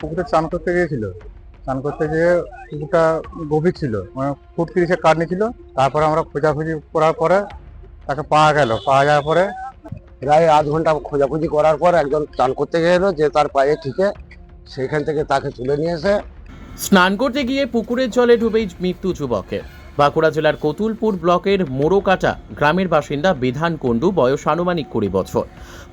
পুকুরে চান করতে গিয়েছিল। চান করতে গিয়ে পুকুরটা গভীর ছিল মানে ফুট তিরিশে কাটনি ছিল তারপরে আমরা খোঁজাখুঁজি করার পরে তাকে পাওয়া গেল। পাওয়া যাওয়ার পরে প্রায় আধ ঘণ্টা খোঁজাখুঁজি করার পর একজন চান করতে গেল যে তার পায়ে ঠিকে সেখান থেকে তাকে তুলে নিয়ে এসে স্নান করতে গিয়ে পুকুরের জলে ডুবেই মৃত্যু যুবকের। বাঁকুড়া জেলার কতুলপুর ব্লকের মোড়োকাটা গ্রামের বাসিন্দা বিধান কুণ্ডু, বয়স আনুমানিক কুড়ি বছর।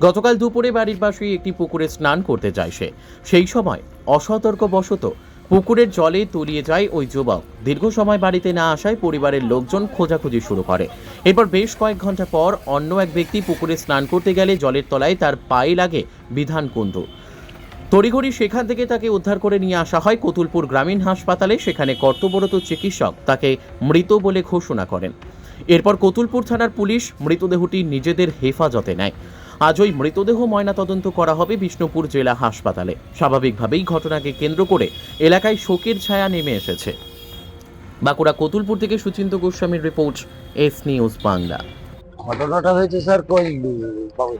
গতকাল দুপুরে বাড়ির পাশে একটি পুকুরে স্নান করতে যায় সে। সেই সময় অসতর্কবশত পুকুরের জলে তলিয়ে যায় ওই যুবক। দীর্ঘ সময় বাড়িতে না আসায় পরিবারের লোকজন খোঁজাখুঁজি শুরু করে। এরপর বেশ কয়েক ঘণ্টা পর অন্য এক ব্যক্তি পুকুরে স্নান করতে গেলে জলের তলায় তার পায়ে লাগে বিধান কুণ্ডু। তড়িঘড়ি সেখান থেকে তাকে উদ্ধার করে নিয়ে আসা হয় কতুলপুর গ্রামীণ হাসপাতালে, সেখানে কর্তব্যরত চিকিৎসক তাকে মৃত বলে ঘোষণা করেন। এরপর কতুলপুর থানার পুলিশ মৃতদেহটি নিজেদের হেফাজতে নেয়। আজ ওই মৃতদেহ ময়নাতদন্ত করা হবে বিষ্ণুপুর জেলা হাসপাতালে। স্বাভাবিকভাবেই ঘটনাকে কেন্দ্র করে এলাকায় শোকের ছায়া নেমে এসেছে। বাঁকুড়া কতুলপুর থেকে সুচিন্ত গোস্বামীর রিপোর্ট, এস নিউজ বাংলা। ঘটনাটা হয়েছে স্যার কই উম,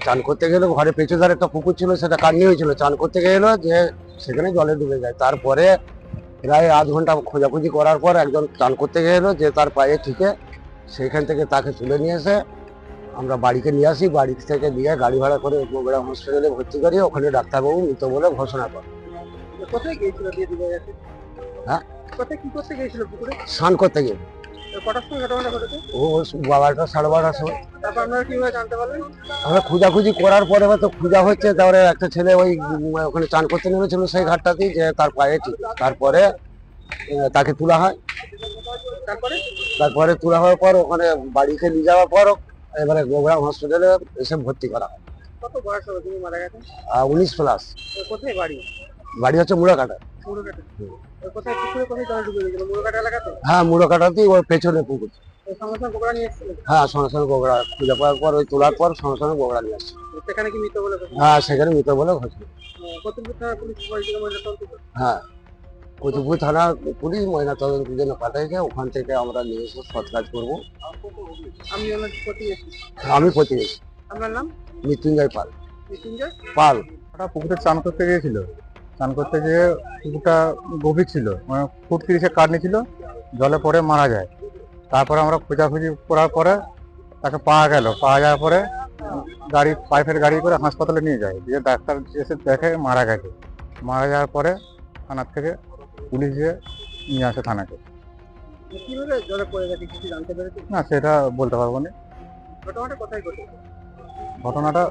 চান করতে গেলে ঘরে পেছু ধারে একটা পুকুর ছিল সেটা কান্নি হয়েছিল। চান করতে গেলো যে সেখানে জলে ডুবে যায়। তারপরে প্রায় আধ ঘণ্টা খোঁজাখুঁজি করার পর একজন চান করতে গেল যে তার পায়ে ঠিকে সেখান থেকে তাকে তুলে নিয়ে এসে আমরা বাড়িতে নিয়ে আসি। বাড়ি থেকে নিয়ে গাড়ি ভাড়া করে বগুড়া হসপিটালে ভর্তি করি ওখানে ডাক্তারবাবু মৃত বলে ঘোষণা করে কোথায় গিয়েছিল হ্যাঁ? কোথায় কি করতে গিয়েছিল পুকুরে? স্নান করতে গেল ও সাড়ে বারোটার সময়। আমরা খোঁজাখুঁজি করার পরে এবার তো খোঁজা হচ্ছে তারপরে একটা ছেলে ওই ওখানে চান করতে নেমেছিল সেই ঘাটটাতেই যে তার পায়ে তারপরে তাকে তোলা হয়। তারপরে? তোলা হওয়ার পর ওখানে বাড়িতে নিয়ে যাওয়ার পর এবারে গোগ্রাম হসপিটালে এসে ভর্তি করা হয়। উনিশ প্লাস। কোথায় বাড়ি? বাড়ি হচ্ছে মুড়াকাটা। হ্যাঁ মুড়াকাটাতেই ওর পেছনে পুকুর। হ্যাঁ সঙ্গে সঙ্গে গোগড়া খুঁজে পাওয়ার পর ওই তোলার পর সঙ্গে সঙ্গে গোগড়া নিয়ে আসছে। সেখানে কি মৃত বলে হ্যাঁ সেখানে মৃত বলে হ্যাঁ থানা পুলিশ ময়না তদন্তের জন্য পাঠাইছে ওখান থেকে আমরা নিয়ে এসে সৎ কাজ করব। আমি প্রতিবেশী আমি প্রতিবেশী আপনার নাম? মৃত্যুঞ্জয় পাল। মৃত্যুঞ্জয়? পাল। ওরা পুকুরে চান করতে গিয়েছিল? চান করতে গিয়ে পুকুরটা গভীর ছিল মানে ফুট তিরিশে কাটনি ছিল জলে পড়ে মারা যায়। তারপরে আমরা খোঁজাখুঁজি করার পরে তাকে পাওয়া গেল। পাওয়া যাওয়ার পরে গাড়ি পাইপের গাড়ি করে হাসপাতালে নিয়ে যায়। দিয়ে ডাক্তার এসে দেখে মারা গেছে। মারা যাওয়ার পরে থানার থেকে পুলিশ গিয়ে নিয়ে আসে থানাকে। না সেটা বলতে পারব না। ঘটনাটা কোথায় ঘটেছে? ঘটনাটা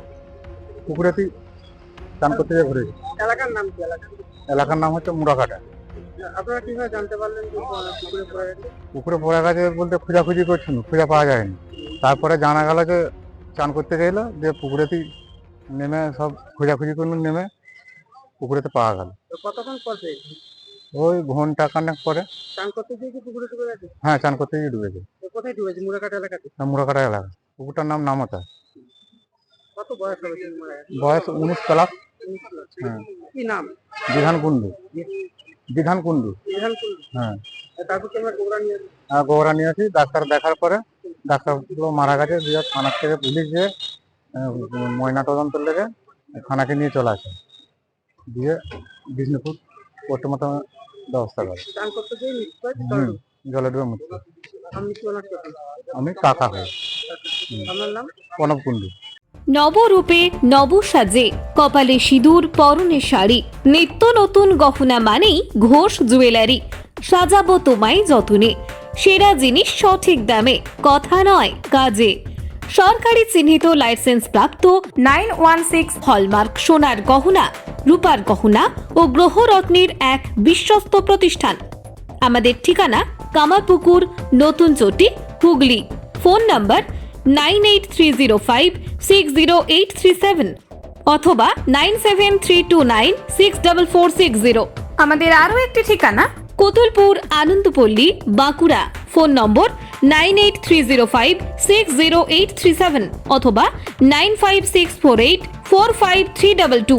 পুকুরেতেই চান করতে গিয়ে ঘুরেছে এলাকার নাম কি? এলাকা এলাকার নাম হচ্ছে মুড়াকাটা আপনারা কীভাবে জানতে পারলেন যে পুকুরে পড়ে গেছে? পুকুরে পড়ে গেছে বলতে খোঁজাখুঁজি করছিল খুঁজে পাওয়া যায়নি। তারপরে জানা গেল যে চান করতে গেলো যে পুকুরেতেই নেমে সব খোঁজাখুঁজি করল নেমে পুকুরেতে পাওয়া গেল। কতক্ষণ পর ওই ঘণ্টা খানেক পরে। চান করতে গিয়ে কি পুকুরে ডুবে গেছে? হ্যাঁ চান করতে গিয়ে ডুবেছে কোথায় ডুবেছে? মুড়াকাটা এলাকাতে? মুড়াকাটা এলাকা। পুকুরটার নাম নামতা। কত বয়স হবে তিনি মারা গেছে বয়স উনিশ প্লাস হ্যাঁ। কি নাম? বিধান কুণ্ডু। বিধান কুণ্ডু। হ্যাঁ। তারপর কি গোবরা নিয়ে আসি? গোবরা নিয়ে আসি। ডাক্তার দেখার পরে ডাক্তার মারা গেছে। দিয়ে থানার থেকে পুলিশ আহ, ময়না তদন্ত লেগে থানাকে নিয়ে চলে আসে। দিয়ে বিষ্ণুপুর পোস্টমর্টম ব্যবস্থা করে। গিয়ে জলে? ডুবে মৃত্যু আমি কাকা হই। আপনার নাম? প্রণব কুণ্ডু। নবরূপে নব সাজে কপালে সিঁদুর, পরনে শাড়ি। নিত্য নতুন গহনা মানেই ঘোষ জুয়েলারি। সাজাবো তোমায় যতনে। সেরা জিনিস সঠিক দামে, কথা নয় কাজে। সরকারি চিহ্নিত লাইসেন্স প্রাপ্ত নাইন ওয়ান সিক্স হলমার্ক সোনার গহনা, রূপার গহনা ও গ্রহরত্নের এক বিশ্বস্ত প্রতিষ্ঠান। আমাদের ঠিকানা Kamarpukur, Natun Chati, Hooghly. Phone number nine eight three zero five six zero eight three seven অথবা nine seven three two nine six double four six zero. আমাদের আরও একটি ঠিকানা? Kotulpur Anandapalli Bankura. Phone number nine eight three zero five six zero eight three seven অথবা nine five six four eight four five three double two.